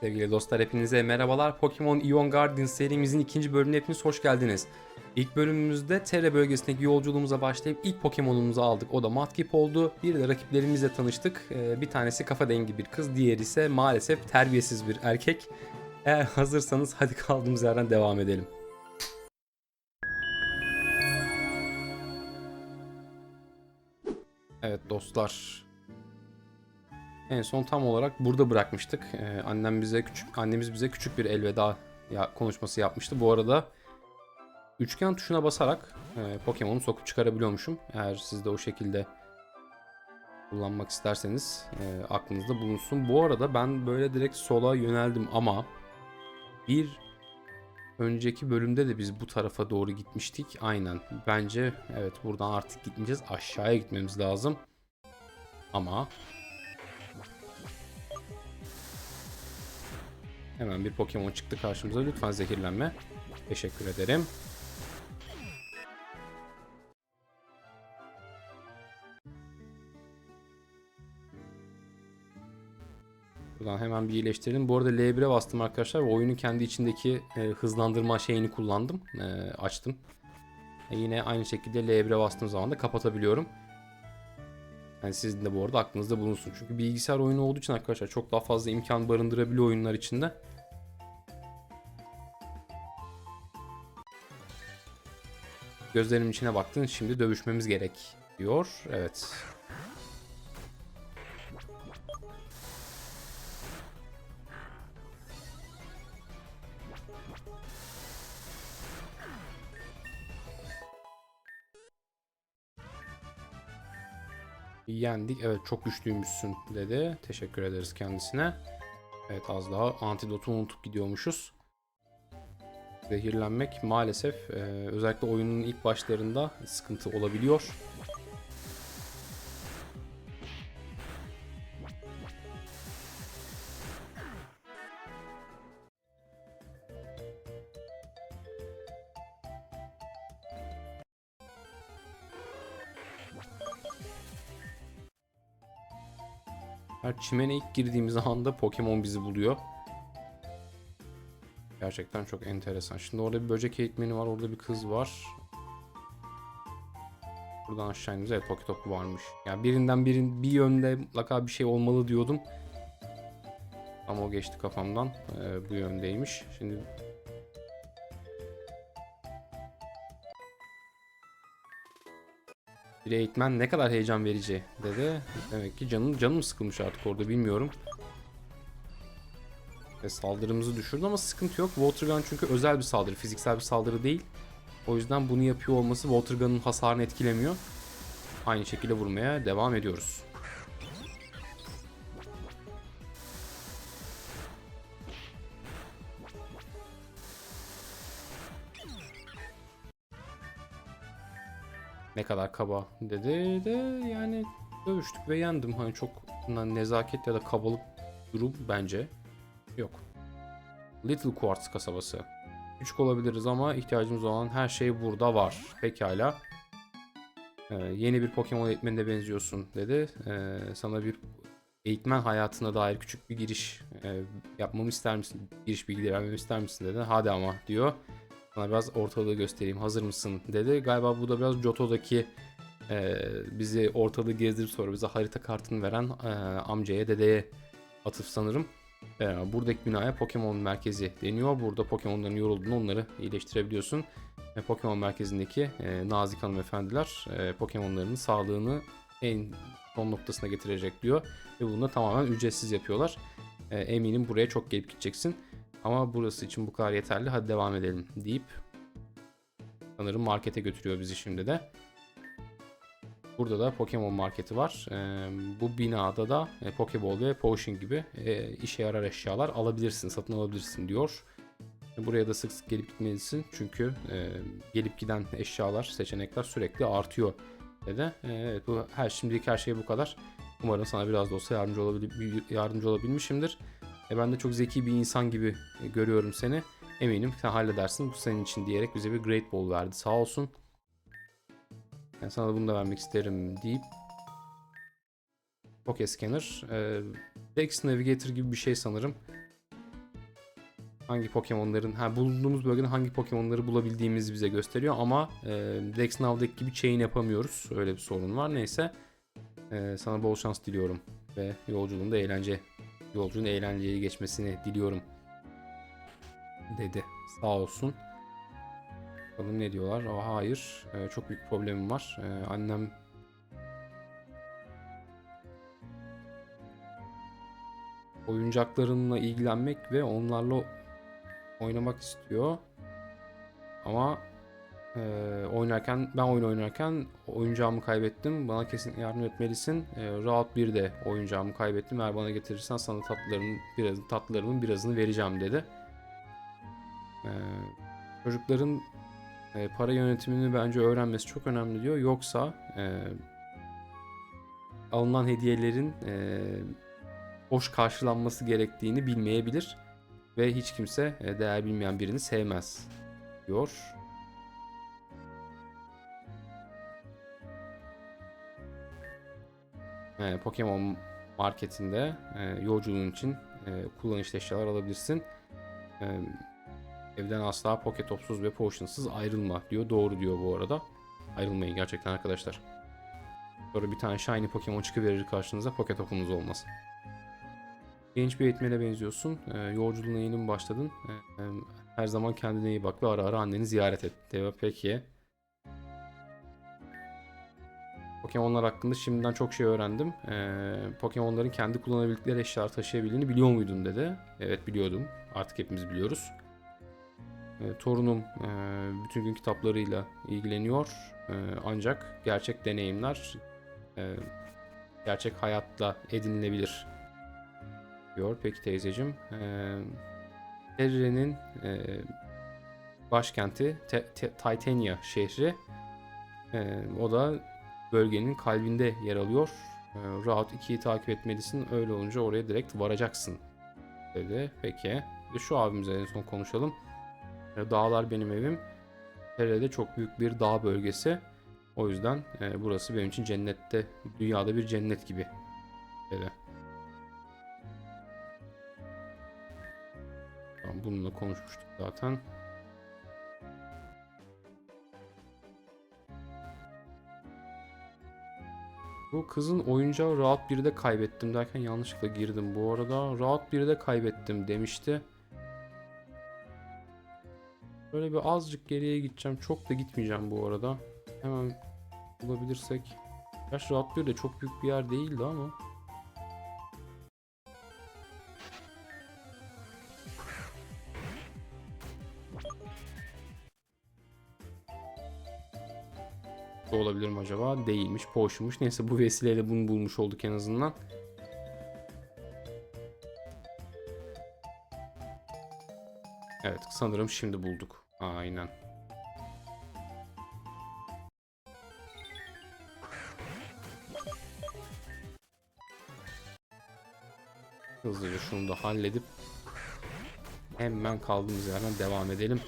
Sevgili dostlar hepinize merhabalar. Pokemon Ion Guardians serimizin ikinci bölümüne hepiniz hoş geldiniz. İlk bölümümüzde Terra bölgesindeki yolculuğumuza başlayıp ilk Pokemon'umuzu aldık. O da Mudkip oldu. Bir de rakiplerimizle tanıştık. Ee, Bir tanesi kafa dengi bir kız, diğeri ise maalesef terbiyesiz bir erkek. Eğer hazırsanız hadi kaldığımız yerden devam edelim. Evet dostlar, en son tam olarak burada bırakmıştık. Ee, annem bize küçük annemiz bize küçük bir elveda ya konuşması yapmıştı. Bu arada üçgen tuşuna basarak e, Pokemon'u sokup çıkarabiliyormuşum. Eğer siz de o şekilde kullanmak isterseniz e, aklınızda bulunsun. Bu arada ben böyle direkt sola yöneldim ama bir önceki bölümde de biz bu tarafa doğru gitmiştik. Aynen. Bence evet buradan artık gitmeyeceğiz. Aşağıya gitmemiz lazım. Ama Hemen bir Pokemon çıktı karşımıza. Lütfen zehirlenme. Teşekkür ederim. Buradan hemen bir iyileştirelim. Bu arada L1'e bastım arkadaşlar. ve Oyunun kendi içindeki e, hızlandırma şeyini kullandım. E, açtım. E, yine aynı şekilde L1'e bastığım zaman da kapatabiliyorum. Yani sizin de bu arada aklınızda bulunsun. Çünkü bilgisayar oyunu olduğu için arkadaşlar çok daha fazla imkan barındırabiliyor oyunlar içinde. Gözlerimin içine baktın şimdi dövüşmemiz gerek diyor. Evet. Yendik. Evet çok güçlüymüşsün dedi. Teşekkür ederiz kendisine. Evet az daha antidotu unutup gidiyormuşuz. Zehirlenmek maalesef e, özellikle oyunun ilk başlarında sıkıntı olabiliyor. Çimene ilk girdiğimiz anda Pokemon bizi buluyor. Gerçekten çok enteresan. Şimdi orada bir böcek eğitmeni var. Orada bir kız var. Buradan aşağı iniyoruz. Evet Poketopu varmış. Yani birinden birin bir yönde mutlaka bir şey olmalı diyordum. Ama o geçti kafamdan. Ee, bu yöndeymiş. Şimdi bir eğitmen ne kadar heyecan verici dedi. Demek ki canım canım sıkılmış artık orada bilmiyorum. Ve saldırımızı düşürdü ama sıkıntı yok. Watergun çünkü özel bir saldırı, fiziksel bir saldırı değil. O yüzden bunu yapıyor olması Watergun'ın hasarını etkilemiyor. Aynı şekilde vurmaya devam ediyoruz. Ne kadar kaba dedi de yani dövüştük ve yendim. Hani çok nezaket ya da kabalık durum bence yok. Little Quartz kasabası. Küçük olabiliriz ama ihtiyacımız olan her şey burada var. Pekala. Ee, yeni bir Pokemon eğitmenine benziyorsun dedi. Ee, sana bir eğitmen hayatına dair küçük bir giriş e, yapmamı ister misin? Giriş bilgileri vermemi ister misin dedi. Hadi ama diyor. Sana biraz ortalığı göstereyim. Hazır mısın dedi. Galiba bu da biraz Johto'daki e, bizi ortalığı gezdirip sonra bize harita kartını veren e, amcaya dedeye atıf sanırım. Ee, buradaki binaya Pokemon merkezi deniyor. Burada Pokemon'ların yorulduğunu onları iyileştirebiliyorsun. Ve Pokemon merkezindeki e, nazik hanımefendiler e, Pokemon'larının sağlığını en son noktasına getirecek diyor. Ve bunu da tamamen ücretsiz yapıyorlar. E, eminim buraya çok gelip gideceksin. Ama burası için bu kadar yeterli. Hadi devam edelim deyip sanırım markete götürüyor bizi şimdi de. Burada da Pokemon marketi var. Ee, bu binada da e, Pokeball ve Potion gibi e, işe yarar eşyalar alabilirsin, satın alabilirsin diyor. Buraya da sık sık gelip gitmelisin çünkü e, gelip giden eşyalar, seçenekler sürekli artıyor dedi. E, evet bu her şimdilik her şey bu kadar. Umarım sana biraz da olsa yardımcı, olabil yardımcı olabilmişimdir. E, ben de çok zeki bir insan gibi e, görüyorum seni. Eminim sen halledersin. Bu senin için diyerek bize bir Great Ball verdi. Sağ olsun. Ben sana da bunu da vermek isterim deyip Poke Scanner. E, Dex Navigator gibi bir şey sanırım. hangi Pokemon'ların ha bulunduğumuz bölgede hangi Pokemon'ları bulabildiğimizi bize gösteriyor ama e, Dex Now'daki gibi chain yapamıyoruz. Öyle bir sorun var. Neyse. E, sana bol şans diliyorum ve yolculuğunda eğlence yolculuğun eğlenceli geçmesini diliyorum dedi. Sağ olsun. Bakalım ne diyorlar? Aa, hayır. E, çok büyük problemim var. E, annem oyuncaklarımla ilgilenmek ve onlarla oynamak istiyor. Ama e, oynarken ben oyun oynarken oyuncağımı kaybettim. Bana kesin yardım etmelisin. E, rahat bir de oyuncağımı kaybettim. Eğer bana getirirsen sana tatlılarımın biraz tatlılarımın birazını vereceğim dedi. E, çocukların e, para yönetimini bence öğrenmesi çok önemli diyor. Yoksa e, alınan hediyelerin e, hoş karşılanması gerektiğini bilmeyebilir ve hiç kimse e, değer bilmeyen birini sevmez diyor. E, Pokemon marketinde e, yolculuğun için e, kullanışlı eşyalar alabilirsin. E, evden asla Poketopsuz ve Potions'sız ayrılma diyor. Doğru diyor bu arada. Ayrılmayın gerçekten arkadaşlar. Sonra bir tane Shiny Pokemon çıkıverir karşınıza Poketop'unuz olmaz. Genç bir eğitmene benziyorsun. E, yolculuğuna yeni mi başladın? E, e, her zaman kendine iyi bak ve ara ara anneni ziyaret et. diyor. Peki. Pokemonlar hakkında şimdiden çok şey öğrendim. E, Pokemonların kendi kullanabildikleri eşyalar taşıyabildiğini biliyor muydun dedi. Evet biliyordum. Artık hepimiz biliyoruz. E, torunum e, bütün gün kitaplarıyla ilgileniyor. E, ancak gerçek deneyimler e, gerçek hayatla edinilebilir diyor. Peki teyzecim. Ee, Terre'nin e, başkenti Te- Te- Titania şehri. Ee, o da bölgenin kalbinde yer alıyor. Ee, Route 2'yi takip etmelisin. Öyle olunca oraya direkt varacaksın dedi. Peki. De şu abimize en son konuşalım. Ee, Dağlar benim evim. Terre'de çok büyük bir dağ bölgesi. O yüzden e, burası benim için cennette, dünyada bir cennet gibi dedi. Tamam bununla konuşmuştuk zaten. Bu kızın oyuncağı rahat 1'de kaybettim derken yanlışlıkla girdim bu arada. Rahat 1'de kaybettim demişti. Böyle bir azıcık geriye gideceğim. Çok da gitmeyeceğim bu arada. Hemen bulabilirsek. Gerçi rahat 1 de çok büyük bir yer değildi ama. Bu olabilir acaba? Değilmiş. Poşmuş. Neyse bu vesileyle bunu bulmuş olduk en azından. Evet sanırım şimdi bulduk. Aynen. Hızlıca şunu da halledip hemen kaldığımız yerden devam edelim.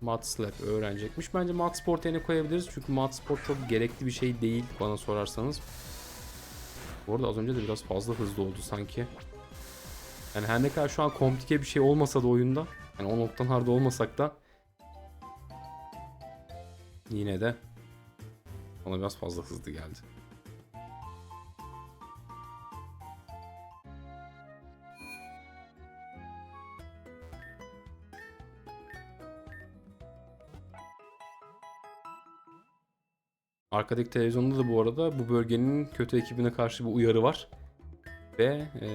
Matslap öğrenecekmiş. Bence Matsport yerine koyabiliriz. Çünkü Matsport çok gerekli bir şey değil bana sorarsanız. Bu arada az önce de biraz fazla hızlı oldu sanki. Yani her ne kadar şu an komplike bir şey olmasa da oyunda. Yani o noktalarda olmasak da. Yine de bana biraz fazla hızlı geldi. Arkadaki televizyonda da bu arada bu bölgenin kötü ekibine karşı bir uyarı var. Ve e,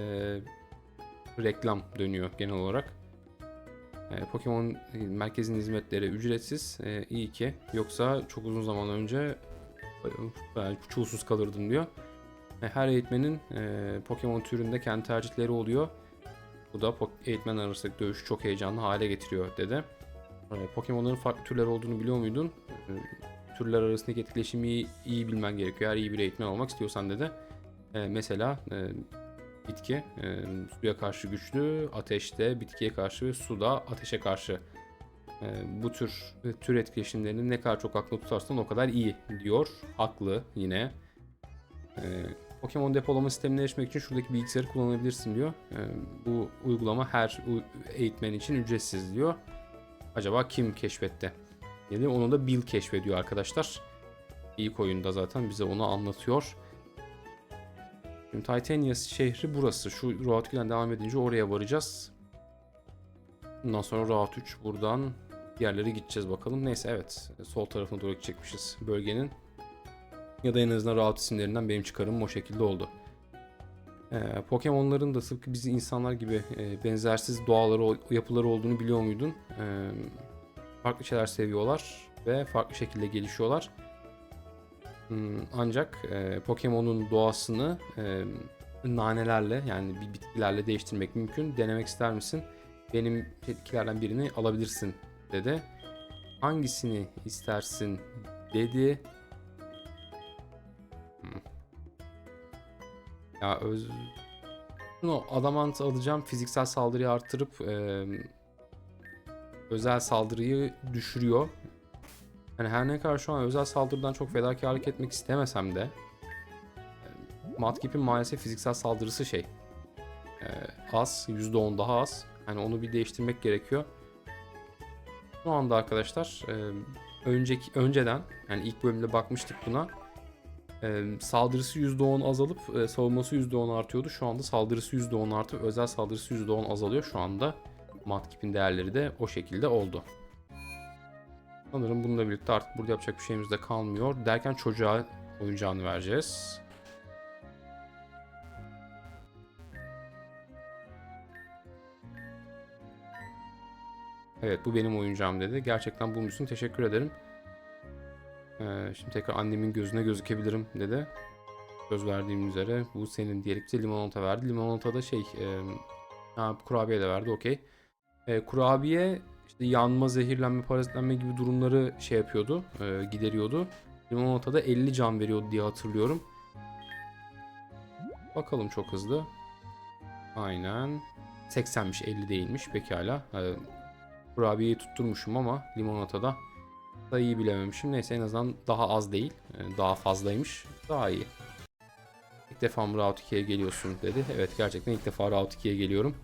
reklam dönüyor genel olarak. E, Pokemon merkezin hizmetleri ücretsiz. E, iyi ki. Yoksa çok uzun zaman önce ben çulsuz kalırdım diyor. E, her eğitmenin e, Pokemon türünde kendi tercihleri oluyor. Bu da eğitmen arasındaki dövüşü çok heyecanlı hale getiriyor dedi. E, Pokemon'ların farklı türler olduğunu biliyor muydun? E, türler arasındaki etkileşimi iyi, iyi bilmen gerekiyor. Eğer iyi bir eğitmen olmak istiyorsan dedi. E, mesela e, bitki e, suya karşı güçlü, ateşte bitkiye karşı ve suda ateşe karşı. E, bu tür tür etkileşimlerini ne kadar çok aklında tutarsan o kadar iyi diyor. Haklı yine. E, Pokemon depolama sistemine erişmek için şuradaki bilgisayarı kullanabilirsin diyor. Ee, bu uygulama her eğitmen için ücretsiz diyor. Acaba kim keşfetti? Dedi. Onu da Bill keşfediyor arkadaşlar. İlk oyunda zaten bize onu anlatıyor. Şimdi Titania şehri burası. Şu Route 2'den devam edince oraya varacağız. Bundan sonra Route 3 buradan yerlere gideceğiz bakalım. Neyse evet. Sol tarafına doğru gidecekmişiz bölgenin. Ya da en azından Route isimlerinden benim çıkarımım o şekilde oldu. Ee, Pokemon'ların da tıpkı biz insanlar gibi e, benzersiz doğaları, yapıları olduğunu biliyor muydun? Ee, farklı şeyler seviyorlar ve farklı şekilde gelişiyorlar. Hmm, ancak e, Pokemon'un doğasını e, nanelerle yani bir bitkilerle değiştirmek mümkün. Denemek ister misin? Benim bitkilerden birini alabilirsin dedi. Hangisini istersin dedi. Hmm. Ya öz... Adamant alacağım. Fiziksel saldırıyı artırıp e, özel saldırıyı düşürüyor. Yani her ne kadar şu an özel saldırıdan çok fedakarlık etmek istemesem de e, Mudkip'in maalesef fiziksel saldırısı şey e, az, %10 daha az. Hani onu bir değiştirmek gerekiyor. Şu anda arkadaşlar e, önceki önceden yani ilk bölümde bakmıştık buna. Saldırısı %10 azalıp savunması %10 artıyordu. Şu anda saldırısı %10 artıp özel saldırısı %10 azalıyor. Şu anda Mudkip'in değerleri de o şekilde oldu. Sanırım bununla birlikte artık burada yapacak bir şeyimiz de kalmıyor. Derken çocuğa oyuncağını vereceğiz. Evet bu benim oyuncağım dedi. Gerçekten bulmuşsun. Teşekkür ederim. Ee, şimdi tekrar annemin gözüne gözükebilirim dedi. Söz verdiğim üzere bu senin diyerek limonata verdi. Limonata da şey e, kurabiye de verdi okey. E, kurabiye işte yanma, zehirlenme, parazitlenme gibi durumları şey yapıyordu, e, gideriyordu. Limonata da 50 can veriyordu diye hatırlıyorum. Bakalım çok hızlı. Aynen. 80'miş 50 değilmiş pekala. E, kurabiyeyi tutturmuşum ama limonatada da iyi bilememişim. Neyse en azından daha az değil. e, daha fazlaymış. Daha iyi. İlk defa mı Route 2'ye geliyorsun dedi. Evet gerçekten ilk defa Route 2'ye geliyorum.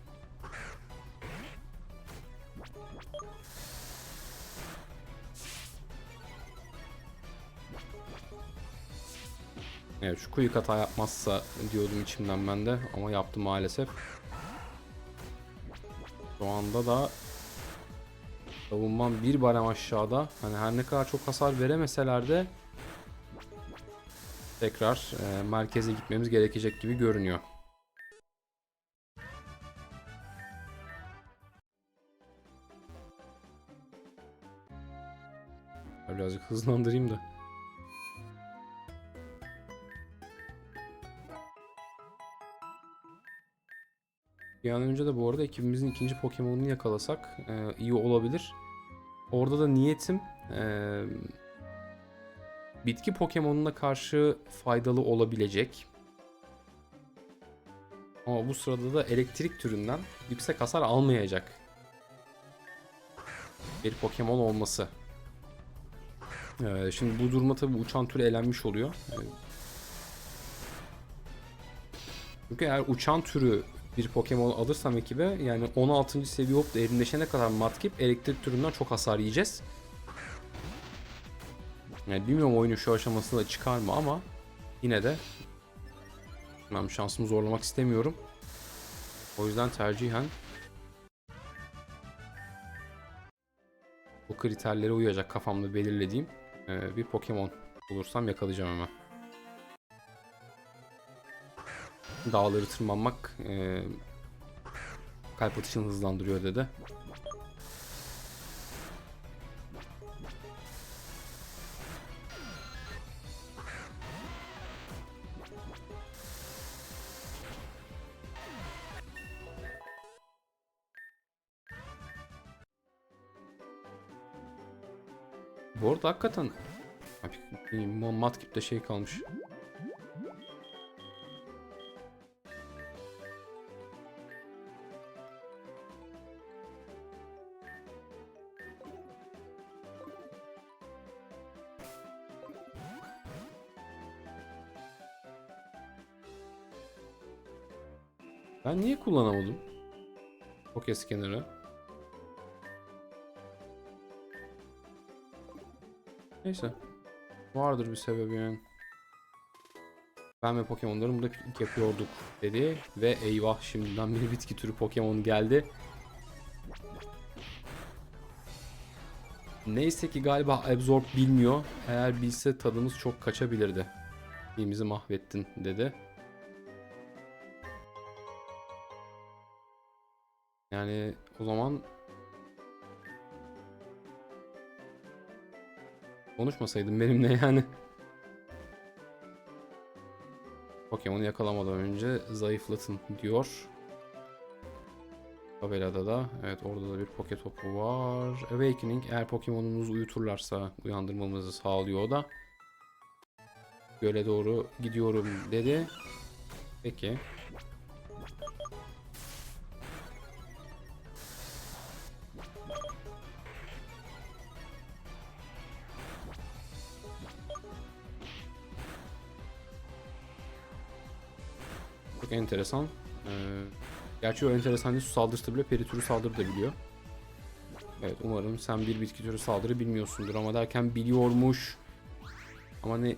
Evet şu quick hata yapmazsa diyordum içimden ben de ama yaptı maalesef. Şu anda da savunmam bir barem aşağıda. Hani her ne kadar çok hasar veremeseler de tekrar e, merkeze gitmemiz gerekecek gibi görünüyor. Birazcık hızlandırayım da. Bir an önce de bu arada ekibimizin ikinci Pokemon'unu yakalasak e, iyi olabilir. Orada da niyetim e, bitki Pokemon'una karşı faydalı olabilecek. Ama bu sırada da elektrik türünden yüksek hasar almayacak bir Pokemon olması. E, şimdi bu duruma tabi uçan türü elenmiş oluyor. E, çünkü eğer uçan türü bir Pokemon alırsam ekibe yani 16. seviye hop derinleşene kadar Mudkip elektrik türünden çok hasar yiyeceğiz. Yani bilmiyorum oyunun şu aşamasında çıkar mı ama yine de ben şansımı zorlamak istemiyorum. O yüzden tercihen bu kriterlere uyacak kafamda belirlediğim bir Pokemon bulursam yakalayacağım hemen. Dağları tırmanmak e, kalp atışını hızlandırıyor dedi. Bu arada hakikaten Matkip'te şey kalmış. Ben niye kullanamadım? Poke Scanner'ı. Neyse. Vardır bir sebebi yani. Ben ve Pokemon'larım da piknik yapıyorduk dedi. Ve eyvah şimdiden bir bitki türü Pokemon geldi. Neyse ki galiba Absorb bilmiyor. Eğer bilse tadımız çok kaçabilirdi. İyimizi mahvettin dedi. Yani o zaman konuşmasaydın benimle yani. Pokemon'u yakalamadan önce zayıflatın diyor. Tabelada da evet orada da bir poke topu var. Awakening eğer Pokemon'unuzu uyuturlarsa uyandırmamızı sağlıyor da. Göle doğru gidiyorum dedi. Peki. Enteresan. Ee, gerçi o enteresan değil, su saldırısı bile peri türü saldırı da biliyor. Evet umarım sen bir bitki türü saldırı bilmiyorsundur ama derken biliyormuş. Ama ne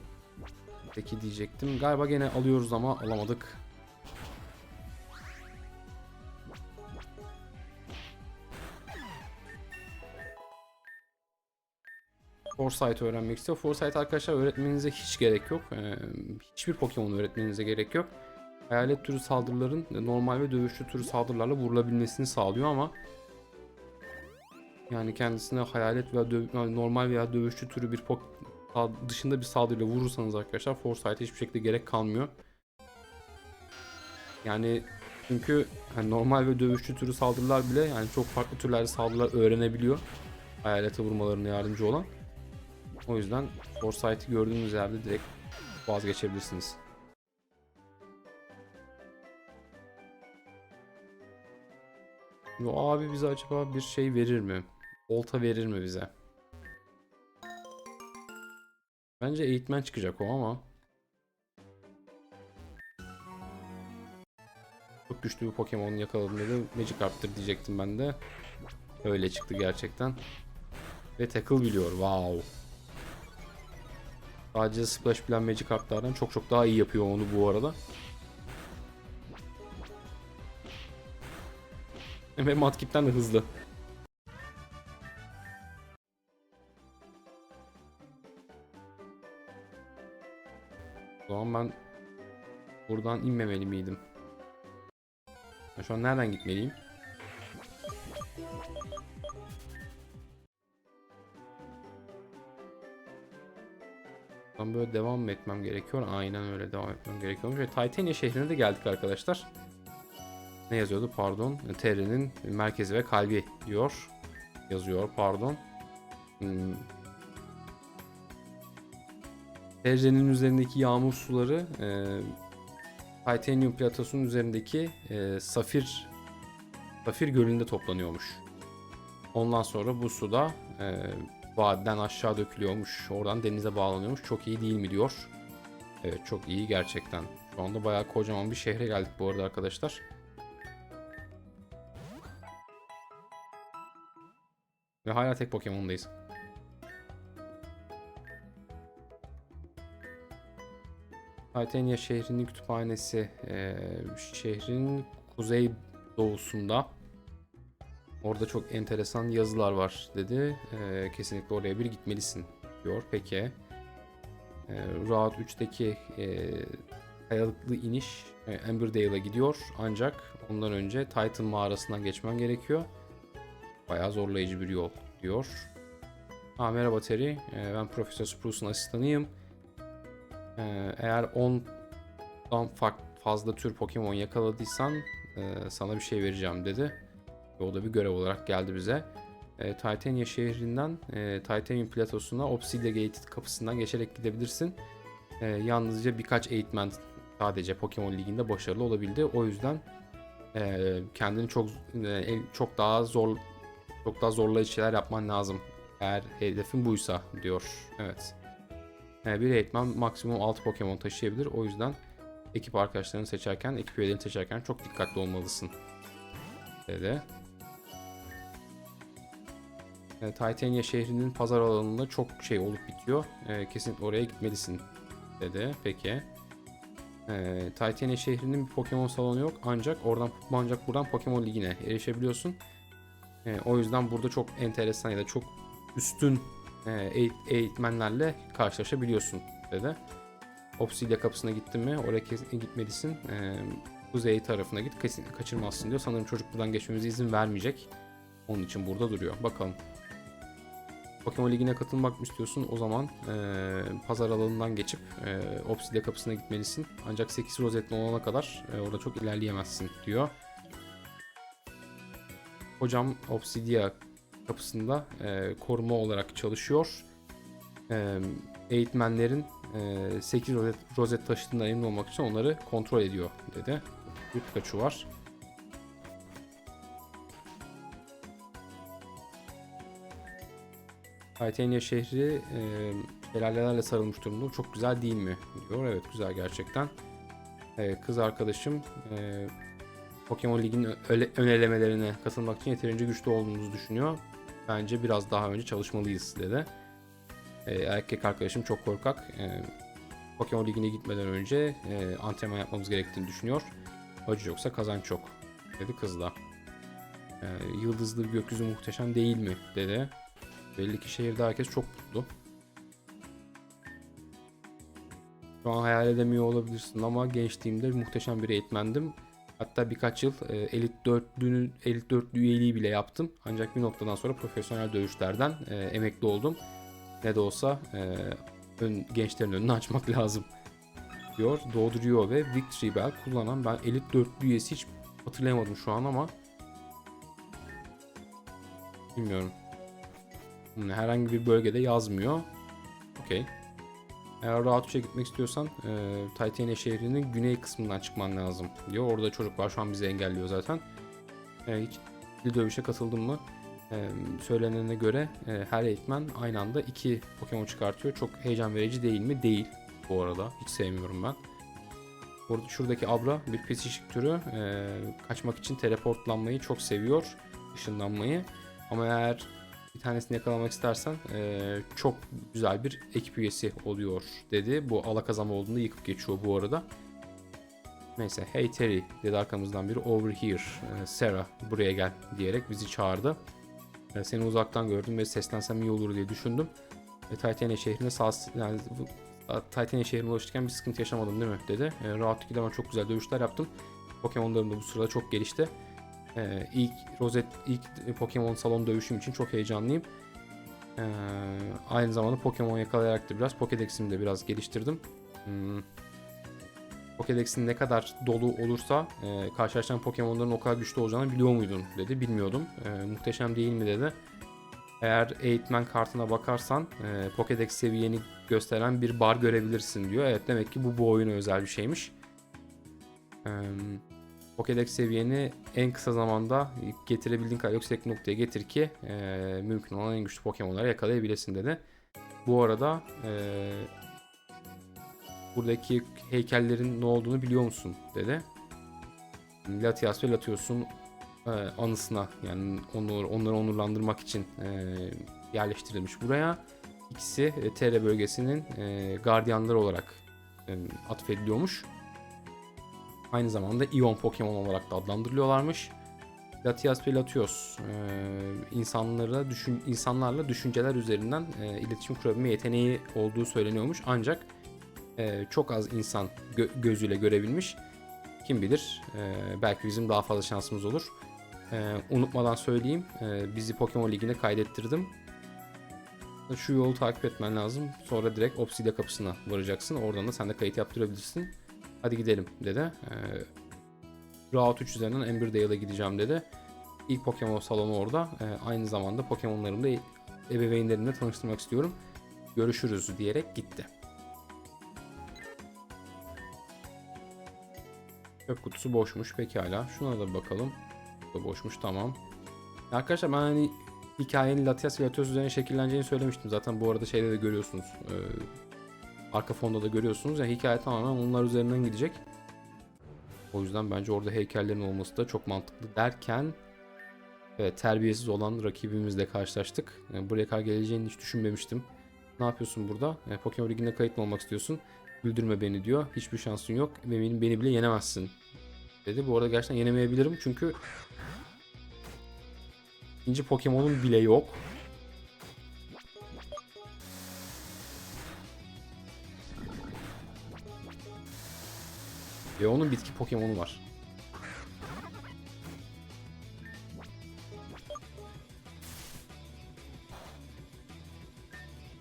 peki diyecektim. Galiba gene alıyoruz ama alamadık. Foresight öğrenmek istiyor. Foresight arkadaşlar öğretmenize hiç gerek yok. Ee, hiçbir Pokemon öğretmenize gerek yok. Hayalet türü saldırıların normal ve dövüşçü türü saldırılarla vurulabilmesini sağlıyor ama yani kendisine hayalet veya döv- yani normal veya dövüşçü türü bir pok dışında bir saldırıyla vurursanız arkadaşlar Foresight'a hiçbir şekilde gerek kalmıyor. Yani çünkü hani normal ve dövüşçü türü saldırılar bile yani çok farklı türlerde saldırılar öğrenebiliyor. Hayalete vurmalarına yardımcı olan. O yüzden Foresight'ı gördüğünüz yerde direkt vazgeçebilirsiniz. O abi bize acaba bir şey verir mi? Olta verir mi bize? Bence eğitmen çıkacak o ama. Çok güçlü bir Pokemon yakaladım dedi. Magikarp'tır diyecektim ben de. Öyle çıktı gerçekten. Ve tackle biliyor. Wow. Sadece Splash bilen Magikarp'lardan çok çok daha iyi yapıyor onu bu arada. Ve Matkip'ten de hızlı. O zaman ben buradan inmemeli miydim? Ben şu an nereden gitmeliyim? Ben böyle devam etmem gerekiyor? Aynen öyle devam etmem gerekiyormuş. Ve Titania şehrine de geldik arkadaşlar. Ne yazıyordu pardon? Terre'nin merkezi ve kalbi diyor. Yazıyor pardon. Hmm. Terre'nin üzerindeki yağmur suları e, Titanium platosunun üzerindeki e, Safir Safir Gölü'nde toplanıyormuş. Ondan sonra bu suda e, vadiden aşağı dökülüyormuş. Oradan denize bağlanıyormuş. Çok iyi değil mi diyor. Evet çok iyi gerçekten. Şu anda bayağı kocaman bir şehre geldik bu arada arkadaşlar. Hala tek Pokemon'dayız. Titania şehrinin kütüphanesi e, şehrin kuzey doğusunda. Orada çok enteresan yazılar var dedi. E, kesinlikle oraya bir gitmelisin diyor. Peki. E, Route 3'teki e, kayalıklı iniş e, Emberdale'a gidiyor. Ancak ondan önce Titan mağarasından geçmen gerekiyor. Bayağı zorlayıcı bir yol diyor. Ha, merhaba Terry. Ee, ben Profesör Spruce'un asistanıyım. Ee, eğer 10'dan farklı fazla tür Pokemon yakaladıysan e, sana bir şey vereceğim dedi. Ve o da bir görev olarak geldi bize. E, Titania şehrinden e, Titanium platosuna Obsidian Gate kapısından geçerek gidebilirsin. E, yalnızca birkaç eğitmen sadece Pokemon Ligi'nde başarılı olabildi. O yüzden e, kendini çok e, çok daha zor çok daha zorlayıcı şeyler yapman lazım. Eğer hedefin buysa diyor. Evet. Yani bir eğitmen maksimum 6 Pokemon taşıyabilir. O yüzden ekip arkadaşlarını seçerken, ekip üyelerini seçerken çok dikkatli olmalısın. Dedi. E, Titania şehrinin pazar alanında çok şey olup bitiyor. E, kesinlikle oraya gitmelisin dedi. Peki. E, Titania şehrinin bir Pokemon salonu yok ancak oradan ancak buradan Pokemon Ligi'ne erişebiliyorsun. E, o yüzden burada çok enteresan ya da çok üstün e, eğit- eğitmenlerle karşılaşabiliyorsun dedi. Obsidia kapısına gittin mi oraya kesin gitmelisin. E, kuzey tarafına git kesin kaçırmazsın diyor. Sanırım çocuk buradan geçmemize izin vermeyecek. Onun için burada duruyor. Bakalım. Pokemon Ligi'ne katılmak mı istiyorsun? O zaman eee, pazar alanından geçip eee Obsidia kapısına gitmelisin. Ancak 8 rozetli olana kadar eee, orada çok ilerleyemezsin diyor. Hocam Obsidia kapısında eee, koruma olarak çalışıyor. Eee, eğitmenlerin eee 8 rozet, rozet taşıdığından emin olmak için onları kontrol ediyor dedi. Bir Pikachu var. Titania şehri e, şelalelerle sarılmış durumda. Çok güzel değil mi? diyor. Evet güzel gerçekten. E, kız arkadaşım e, Pokemon Ligi'nin öle- ön elemelerine katılmak için yeterince güçlü olduğumuzu düşünüyor. Bence biraz daha önce çalışmalıyız dedi. E, erkek arkadaşım çok korkak. E, Pokemon Ligi'ne gitmeden önce e, antrenman yapmamız gerektiğini düşünüyor. Acı yoksa kazanç çok dedi kız da. E, yıldızlı gökyüzü muhteşem değil mi dedi. Belli ki şehirde herkes çok mutlu. Şu an hayal edemiyor olabilirsin ama gençliğimde muhteşem bir eğitmendim. Hatta birkaç yıl e, elit dörtlünün elit dörtlü üyeliği bile yaptım. Ancak bir noktadan sonra profesyonel dövüşlerden e, emekli oldum. Ne de olsa e, ön, gençlerin önünü açmak lazım diyor. Doğduruyor ve Victory Bell kullanan ben elit dörtlü üyesi hiç hatırlayamadım şu an ama bilmiyorum. Hmm, Herhangi bir bölgede yazmıyor. Okey. Eğer rahat uçağa gitmek istiyorsan e, Titania şehrinin güney kısmından çıkman lazım diyor. Orada çocuk var şu an bizi engelliyor zaten. E, hiç bir dövüşe katıldın mı? E, söylenene göre e, her eğitmen aynı anda iki Pokemon çıkartıyor. Çok heyecan verici değil mi? Değil bu arada. Hiç sevmiyorum ben. Burada şuradaki Abra bir pisişik türü. E, kaçmak için teleportlanmayı çok seviyor. Işınlanmayı. Ama eğer bir tanesini yakalamak istersen eee, çok güzel bir ekip üyesi oluyor dedi. Bu alakazam olduğunda yıkıp geçiyor bu arada. Neyse hey Terry dedi arkamızdan biri over here eee, Sarah buraya gel diyerek bizi çağırdı. Eee, seni uzaktan gördüm ve seslensem iyi olur diye düşündüm. E, Titania şehrine sağ yani bu- Titania şehrine ulaşırken bir sıkıntı yaşamadım değil mi dedi. E, 2'de ben çok güzel dövüşler yaptım. Pokemon'larım da bu sırada çok gelişti. Ee, ilk Rozet ilk Pokemon salon dövüşüm için çok heyecanlıyım. Ee, aynı zamanda Pokemon yakalayarak da biraz Pokédex'imi de biraz geliştirdim. Hmm. Pokédex'in ne kadar dolu olursa e, karşılaşacağın Pokemon'ların o kadar güçlü olacağını biliyor muydun dedi. Bilmiyordum. E, muhteşem değil mi dedi. Eğer eğitmen kartına bakarsan e, Pokédex seviyeni gösteren bir bar görebilirsin diyor. Evet demek ki bu bu oyuna özel bir şeymiş. Eee Pokédex seviyeni en kısa zamanda getirebildiğin kadar yüksek noktaya getir ki e, mümkün olan en güçlü Pokemon'ları yakalayabilesin dedi. Bu arada e, buradaki heykellerin ne olduğunu biliyor musun dedi. Latias ve Latios'un e, anısına yani onları, onları onurlandırmak için e, yerleştirilmiş buraya. İkisi e, TR bölgesinin e, gardiyanları olarak e, atfediliyormuş. Aynı zamanda Ion Pokemon olarak da adlandırılıyorlarmış. Latias ve Latios e, insanlara düşün, insanlarla düşünceler üzerinden e, iletişim kurabilme yeteneği olduğu söyleniyormuş. Ancak e, çok az insan gö- gözüyle görebilmiş. Kim bilir e, belki bizim daha fazla şansımız olur. E, unutmadan söyleyeyim e, bizi Pokemon Ligi'ne kaydettirdim. Şu yolu takip etmen lazım. Sonra direkt Obsidia kapısına varacaksın. Oradan da sen de kayıt yaptırabilirsin. Hadi gidelim dedi. Ee, Route 3 üzerinden Emberdale'a gideceğim dedi. İlk Pokemon salonu orada. Ee, aynı zamanda Pokemon'larımı da ebeveynlerimle tanıştırmak istiyorum. Görüşürüz diyerek gitti. Çöp kutusu boşmuş pekala. Şuna da bakalım. Da boşmuş tamam. Arkadaşlar ben hani hikayenin Latias ve Latios üzerine şekilleneceğini söylemiştim. Zaten bu arada şeyde de görüyorsunuz. Ee, arka fonda da görüyorsunuz. Yani hikaye tamamen onlar üzerinden gidecek. O yüzden bence orada heykellerin olması da çok mantıklı derken evet, terbiyesiz olan rakibimizle karşılaştık. E, buraya kadar geleceğini hiç düşünmemiştim. Ne yapıyorsun burada? E, Pokemon Ligi'nde kayıt mı olmak istiyorsun? Güldürme beni diyor. Hiçbir şansın yok benim beni bile yenemezsin dedi. Bu arada gerçekten yenemeyebilirim çünkü ikinci Pokemon'un bile yok. Ve onun bitki Pokemon'u var.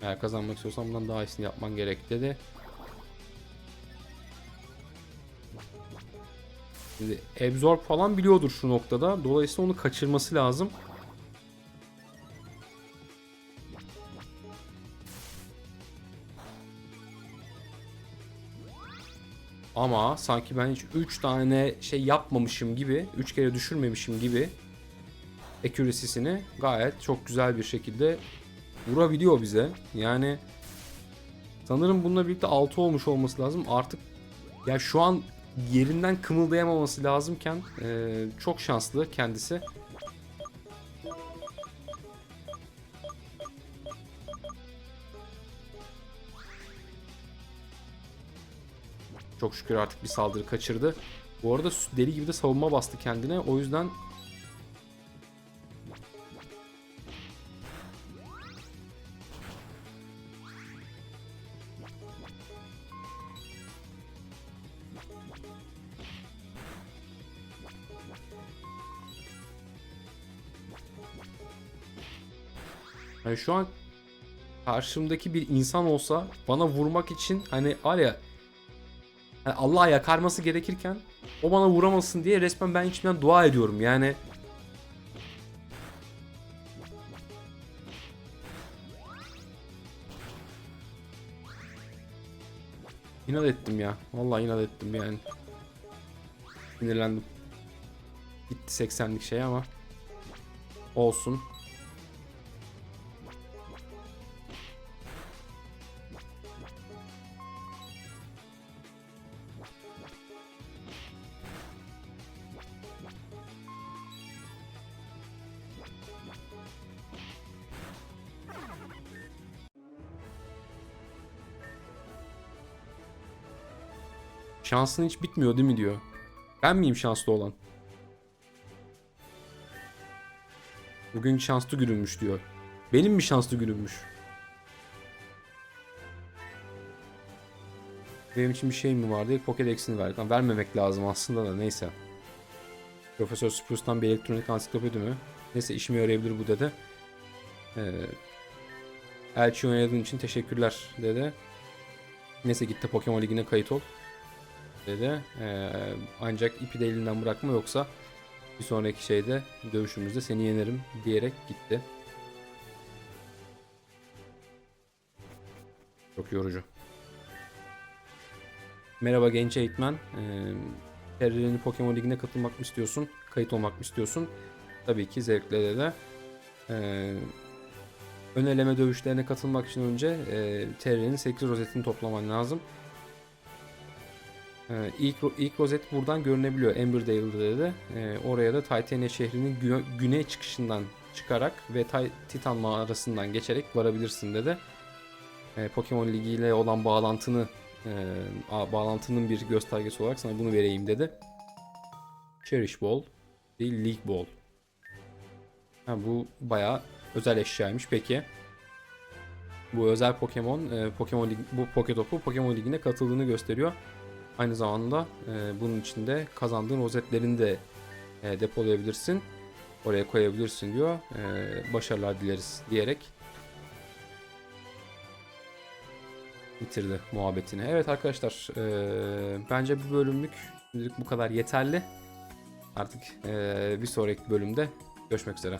Eğer kazanmak istiyorsan bundan daha iyisini yapman gerek dedi. Şimdi Absorb falan biliyordur şu noktada. Dolayısıyla onu kaçırması lazım. Ama sanki ben hiç 3 tane şey yapmamışım gibi, 3 kere düşürmemişim gibi accuracy'sini gayet çok güzel bir şekilde vurabiliyor bize. Yani sanırım bununla birlikte 6 olmuş olması lazım. Artık ya şu an yerinden kımıldayamaması lazımken e, çok şanslı kendisi. Çok şükür artık bir saldırı kaçırdı. Bu arada deli gibi de savunma bastı kendine. O yüzden Yani şu an karşımdaki bir insan olsa bana vurmak için hani var ya hani Allah'a yakarması gerekirken o bana vuramasın diye resmen ben içimden dua ediyorum yani. İnat ettim ya. Vallahi inat ettim yani. Sinirlendim. Gitti 80'lik şey ama olsun. Şansın hiç bitmiyor değil mi diyor. Ben miyim şanslı olan? Bugün şanslı günümmüş diyor. Benim mi şanslı günümmüş? Benim için bir şey mi var diye Pokédex'ini verdik. Ama vermemek lazım aslında da neyse. Profesör Spruce'dan bir elektronik ansiklopedi mi? Neyse işime yarayabilir bu dedi. Ee, Elçi oynadığın için teşekkürler dedi. Neyse gitti Pokemon Ligi'ne kayıt ol dedi. Ee, ancak ipi de elinden bırakma yoksa bir sonraki şeyde dövüşümüzde seni yenerim diyerek gitti. Çok yorucu. Merhaba genç eğitmen. Ee, Terror'in Pokemon Ligi'ne katılmak mı istiyorsun? Kayıt olmak mı istiyorsun? Tabii ki zevkle de de. Ee, ön eleme dövüşlerine katılmak için önce e, Terror'in 8 rozetini toplaman lazım. Ee, ilk, ilk rozet buradan görünebiliyor Emberdale'de de. Ee, oraya da Titania şehrinin gü- güney çıkışından çıkarak ve Ti- Titan mağarasından geçerek varabilirsin dedi. Ee, Pokemon Ligi ile olan bağlantını e, bağlantının bir göstergesi olarak sana bunu vereyim dedi. Cherish Ball değil League Ball. Ha, bu bayağı özel eşyaymış peki. Bu özel Pokemon, e, Pokemon Lig- bu Poketop'u Pokemon Ligi'ne katıldığını gösteriyor. Aynı zamanda e, bunun içinde kazandığın rozetlerini de e, depolayabilirsin. Oraya koyabilirsin diyor. E, başarılar dileriz diyerek bitirdi muhabbetini. Evet arkadaşlar e, bence bu bölümlük bu kadar yeterli. Artık e, bir sonraki bölümde görüşmek üzere.